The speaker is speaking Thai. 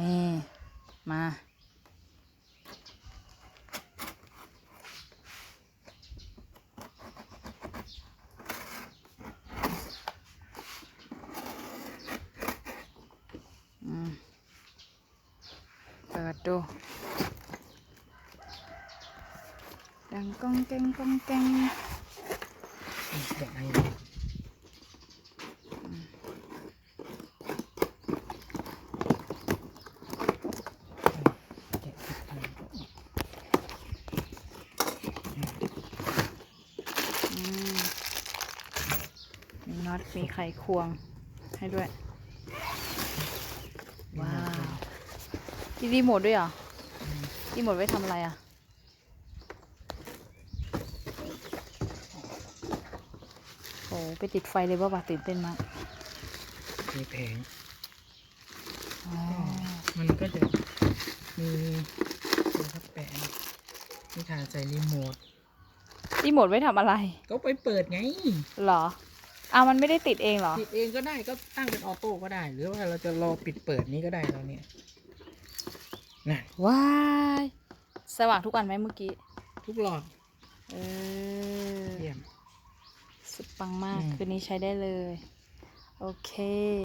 นี่มาอืมเปิดดู ดังก้องแกงก้องแกงแกะให้แกะให้ อืมมี น็อตมีไขควงให้ด้วย ว้าวมีรีโมทด้วยเหรอรีโมทไว้ทำอะไรอะ โอ้ไปติดไฟเลยว่าบ่าตื่นเต้นมากมีแผงอ๋อมันก็จะมีนะครับแปะนี่ค่ะใส่รีโมทรีโมทไว้ทำอะไร ก็ไปเปิดไง เหรอ อ้าวมันไม่ได้ติดเองเหรอ ปิดเองก็ได้ก็ตั้งเป็นออโต้ก็ได้ หรือว่าเราจะรอปิดเปิดนี้ก็ได้ตอนนี้น่ะว้าย สว่างทุกอันไหมเมื่อกี้ ทุกหลอดเออ เยี่ยม สุดปังมาก อืม คืนนี้ใช้ได้เลย โอเค